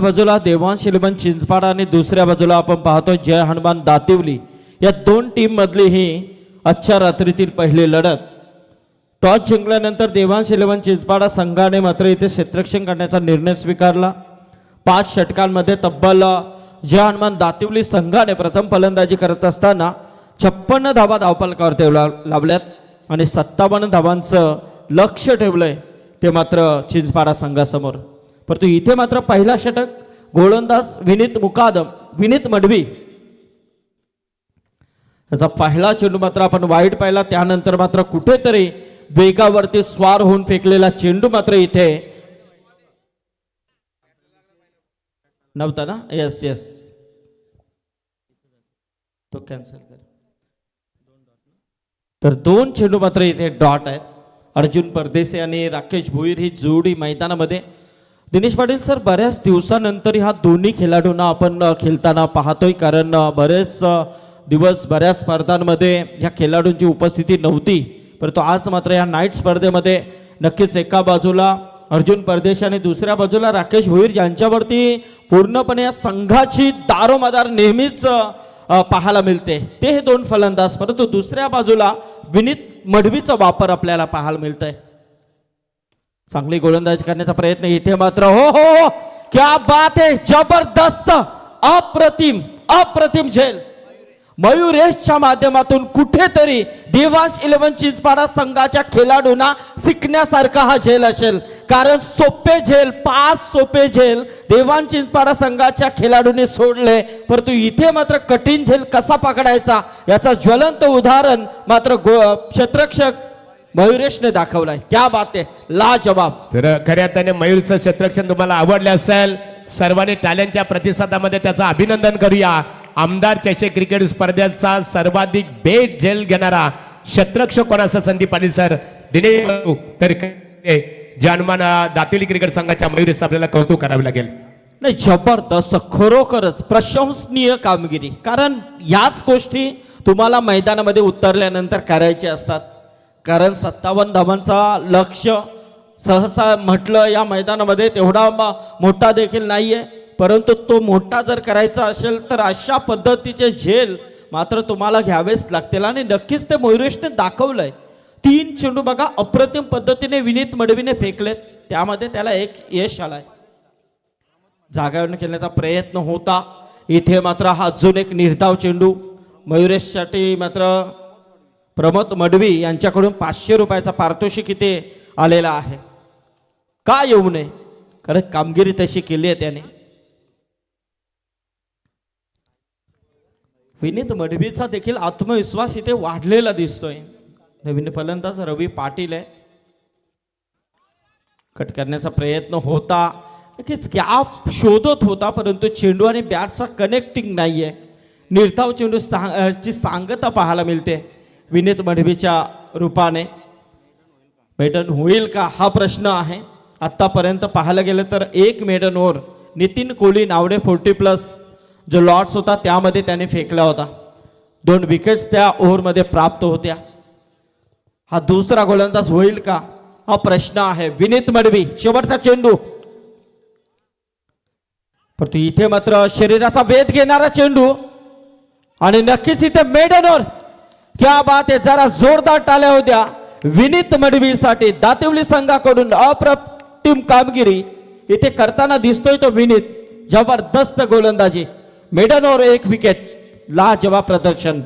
बाजूला देवांश इलेव्हन चिंचपाडा आणि दुसऱ्या बाजूला आपण पाहतो जय हनुमान दातिवली. या दोन टीम मधली ही आजच्या रात्रीतील पहिली लढत. टॉस जिंकल्यानंतर देवान इलेव्हन चिंचपाडा संघाने मात्र इथे क्षेत्रक्षण करण्याचा निर्णय स्वीकारला. पाच षटकांमध्ये तब्बल जय हनुमान दातिवली संघाने प्रथम फलंदाजी करत असताना छप्पन्न धावा धावपलकावर ठेवला लावल्यात आणि सत्तावन्न धावांचं लक्ष ठेवलंय ते मात्र चिंचपाडा संघासमोर. परंतु इथे मात्र पहिला षटक गोलंदाज विनीत मुकादम विनीत मडवी. त्याचा पहिला चेंडू मात्र आपण वाईट पाहिला त्यानंतर मात्र कुठेतरी वेगावरती स्वार होऊन फेकलेला चेंडू मात्र इथे. नव्हता ना? येस येस तो कॅन्सल कर. तर दोन चेंडू मात्र इथे डॉट आहेत. अर्जुन परदेसे आणि राकेश भोईर ही जोडी मैदानामध्ये दिनेश पाटील सर बऱ्याच दिवसानंतर ह्या दोन्ही खेळाडूंना आपण खेळताना पाहतोय. कारण बरेच दिवस बऱ्याच स्पर्धांमध्ये ह्या खेळाडूंची उपस्थिती नव्हती. परंतु आज मात्र या नाईट स्पर्धेमध्ये नक्कीच एका बाजूला अर्जुन परदेश आणि दुसऱ्या बाजूला राकेश भोईर यांच्यावरती पूर्णपणे या संघाची दारोमदार नेहमीच पाहायला मिळते. ते हे दोन फलंदाज. परंतु दुसऱ्या बाजूला विनीत मढवीचा वापर आपल्याला पाहायला मिळतंय. चांगली गोलंदाजी करण्याचा प्रयत्न इथे मात्र हो हो हो. क्या बात आहे. जबरदस्त अप्रतिम अप्रतिम झेल. मयुरेशच्या माध्यमातून कुठेतरी देवांश इलेव्हन चिंचपाडा संघाच्या खेळाडूंना शिकण्यासारखा हा झेल असेल. कारण सोपे झेल पाच सोपे झेल देवान चिंचपाडा संघाच्या खेळाडूने सोडले. परंतु इथे मात्र कठीण झेल कसा पकडायचा? याचा ज्वलंत उदाहरण मात्र गो क्षेत्रक्षक मयुरेशने दाखवलाय. क्या बात आहे. ला जवाब तर खऱ्या अर्थाने मयूरचं क्षेत्ररक्षण तुम्हाला आवडले असेल सर्वांनी टाल्यांच्या प्रतिसादामध्ये त्याचं अभिनंदन करूया. आमदार चषक क्रिकेट स्पर्धेचा सर्वाधिक बेट झेल घेणारा क्षेत्ररक्षक कोणाचा संदीप पाटील सर? बाबू. तर जानमान दातेली क्रिकेट संघाच्या मयुरेश आपल्याला कौतुक करावे लागेल. नाही जबरदस्त खरोखरच प्रशंसनीय कामगिरी. कारण याच गोष्टी तुम्हाला मैदानामध्ये उतरल्यानंतर करायच्या असतात. कारण सत्तावन्न धावांचा लक्ष सहसा म्हटलं या मैदानामध्ये तेवढा मोठा देखील नाही आहे परंतु तो मोठा जर करायचा असेल तर अशा पद्धतीचे झेल मात्र तुम्हाला घ्यावेच लागतील. आणि नक्कीच ते मयुरेशने दाखवलंय. तीन चेंडू बघा अप्रतिम पद्धतीने विनीत मडवीने फेकलेत. त्यामध्ये त्याला एक यश आलाय. जागावरून खेळण्याचा प्रयत्न होता. इथे मात्र हा अजून एक निर्धाव चेंडू. मयुरेशसाठी मात्र प्रमोद मडवी यांच्याकडून पाचशे रुपयाचा पारितोषिक इथे आलेला आहे. का येऊ नये? कारण कामगिरी तशी केली आहे त्याने. विनीत मडवीचा देखील आत्मविश्वास इथे वाढलेला दिसतोय. नवीन फलंदाज रवी पाटील आहे. कट करण्याचा प्रयत्न होता. नक्कीच गॅप शोधत होता परंतु चेंडू आणि बॅटचा कनेक्टिंग नाहीये. निर्धाव चेंडू सांग ची सांगता पाहायला मिळते. विनीत मढवीच्या रूपाने. मेडन होईल का? हा प्रश्न आहे. आत्तापर्यंत पाहायला गेलं तर एक मेडन नितीन कोहली नावडे फोर्टी प्लस जो लॉट्स होता त्यामध्ये त्याने फेकला होता. दोन विकेट्स त्या ओव्हरमध्ये प्राप्त होत्या. हा दुसरा गोलंदाज होईल का? हा प्रश्न आहे. विनीत मडवी शेवटचा चेंडू. परंतु इथे मात्र शरीराचा वेध घेणारा चेंडू. आणि नक्कीच इथे मेडनवर क्या बात आहे जरा जोरदार टाळ्या होत्या. विनीत मडवीसाठी दातिवली संघाकडून अप्रतिम कामगिरी. इथे करताना दिसतोय तो विनीत. जबरदस्त गोलंदाजी. मेडनवर एक विकेट लाजवाब प्रदर्शन.